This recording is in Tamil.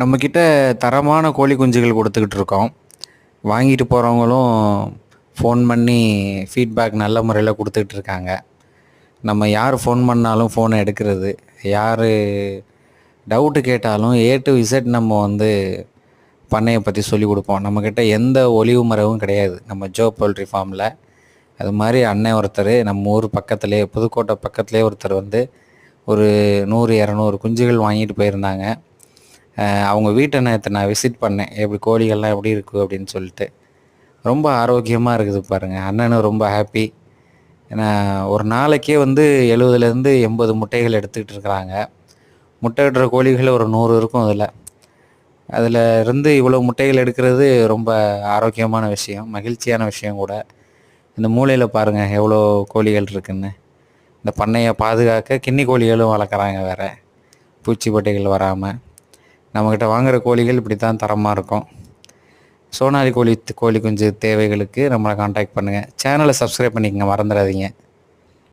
நம்மக்கிட்ட தரமான கோழி குஞ்சுகள் கொடுத்துக்கிட்டு இருக்கோம். வாங்கிட்டு போகிறவங்களும் ஃபோன் பண்ணி ஃபீட்பேக் நல்ல முறையில் கொடுத்துக்கிட்டு இருக்காங்க. நம்ம யார் ஃபோன் பண்ணாலும் ஃபோனை எடுக்கிறது. யார் டவுட்டு கேட்டாலும் ஏ டு இசட் நம்ம வந்து பண்ணையை பற்றி சொல்லி கொடுப்போம். நம்மக்கிட்ட எந்த ஒளிவு மறைவும் கிடையாது. நம்ம ஜோ போல்ட்ரி ஃபார்மில் அது மாதிரி அண்ணன் ஒருத்தர் நம்ம ஊர் பக்கத்துலேயே புதுக்கோட்டை பக்கத்துலேயே ஒருத்தர் வந்து ஒரு நூறு இரநூறு குஞ்சுகள் வாங்கிட்டு போயிருந்தாங்க. அவங்க வீட்டை நேற்று நான் விசிட் பண்ணேன். எப்படி கோழிகள்லாம் எப்படி இருக்குது அப்படின்னு சொல்லிட்டு. ரொம்ப ஆரோக்கியமாக இருக்குது பாருங்கள் அண்ணனும் ரொம்ப ஹாப்பி ஏன்னா ஒரு நாளைக்கே வந்து எழுபதுலேருந்து எண்பது முட்டைகள் எடுத்துக்கிட்டு இருக்கிறாங்க. முட்டையிடுற கோழிகள் ஒரு நூறு இருக்கும் அதில். அதில் இருந்து இவ்வளோ முட்டைகள் எடுக்கிறது ரொம்ப ஆரோக்கியமான விஷயம் மகிழ்ச்சியான விஷயம் கூட. இந்த மூலையில் பாருங்கள் எவ்வளோ கோழிகள் இருக்குன்னு. இந்த பண்ணையை பாதுகாக்க கிண்ணி கோழிகளும் வளர்க்குறாங்க வேறு. பூச்சிப்பட்டைகள் வராமல் நம்மக்கிட்ட வாங்குகிற கோழிகள் இப்படி தான் தரமாக இருக்கும். சோனாலி கோழி கோழி குஞ்சு தேவைகளுக்கு நம்மளை காண்டாக்ட் பண்ணுங்கள் சேனலை சப்ஸ்கிரைப் பண்ணிக்கங்க மறந்துடாதீங்க.